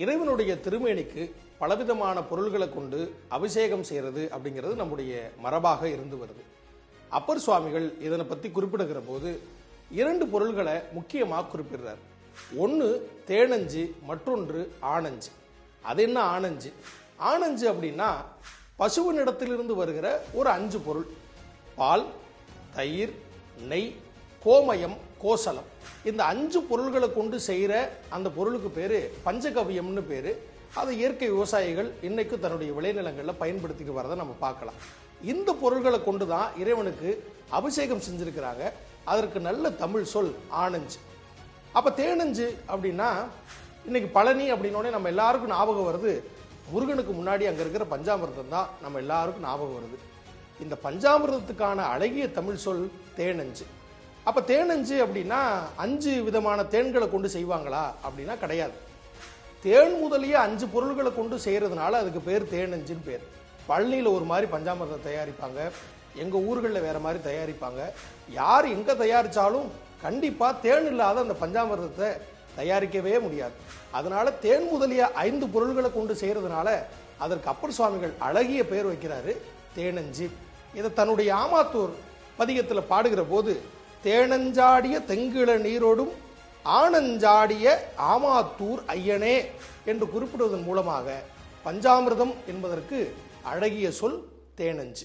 இறைவனுடைய திருமேனிக்கு பலவிதமான பொருள்களை கொண்டு அபிஷேகம் செய்கிறது அப்படிங்கிறது நம்முடைய மரபாக இருந்து வருது. அப்பர் சுவாமிகள் இதனை பற்றி குறிப்பிடுகிற போது இரண்டு பொருள்களை முக்கியமாக குறிப்பிடுறார். ஒன்று தேனஞ்சு மற்றொன்று ஆனஞ்சு. அது என்ன ஆனஞ்சு? ஆனஞ்சு அப்படின்னா பசுவினிடத்திலிருந்து வருகிற ஒரு அஞ்சு பொருள். பால் தயிர் நெய் கோமயம் கோசலம். இந்த அஞ்சு பொருள்களை கொண்டு செய்கிற அந்த பொருளுக்கு பேர் பஞ்சகவியம்னு பேர். அதை இயற்கை விவசாயிகள் இன்னைக்கு தன்னுடைய விளைநிலங்களில் பயன்படுத்திட்டு வரதை நம்ம பார்க்கலாம். இந்த பொருள்களை கொண்டு தான் இறைவனுக்கு அபிஷேகம் செஞ்சுருக்கிறாங்க. அதற்கு நல்ல தமிழ் சொல் ஆனஞ்சு. அப்போ தேனஞ்சு அப்படின்னா இன்னைக்கு பழனி அப்படின்னோடனே நம்ம எல்லாருக்கும் ஞாபகம் வருது. முருகனுக்கு முன்னாடி அங்கே இருக்கிற பஞ்சாமிர்தம் தான் நம்ம எல்லாருக்கும் ஞாபகம் வருது. இந்த பஞ்சாமிர்தத்துக்கான அழகிய தமிழ் சொல் தேனஞ்சு. அப்போ தேனஞ்சு அப்படின்னா அஞ்சு விதமான தேன்களை கொண்டு செய்வாங்களா? அப்படின்னா கிடையாது. தேன் முதலிய அஞ்சு பொருள்களை கொண்டு செய்கிறதுனால அதுக்கு பேர் தேனஞ்சுன்னு பேர். பழனியில் ஒரு மாதிரி பஞ்சாமிர்தம் தயாரிப்பாங்க. எங்கள் ஊர்களில் வேற மாதிரி தயாரிப்பாங்க. யார் எங்கே தயாரித்தாலும் கண்டிப்பாக தேன் இல்லாத அந்த பஞ்சாமிர்தத்தை தயாரிக்கவே முடியாது. அதனால தேன் முதலிய ஐந்து பொருள்களை கொண்டு செய்கிறதுனால அதற்கு அப்பர் சுவாமிகள் அழகிய பெயர் வைக்கிறாரு தேனஞ்சி. இதை தன்னுடைய ஆமாத்தூர் பதிகத்தில் பாடுகிற போது தேனஞ்சாடிய தெங்கிள நீரோடும் ஆனஞ்சாடிய ஆமாத்தூர் ஐயனே என்று குறிப்பிடுவதன் மூலமாக பஞ்சாமிர்தம் என்பதற்கு அழகிய சொல் தேனஞ்சு.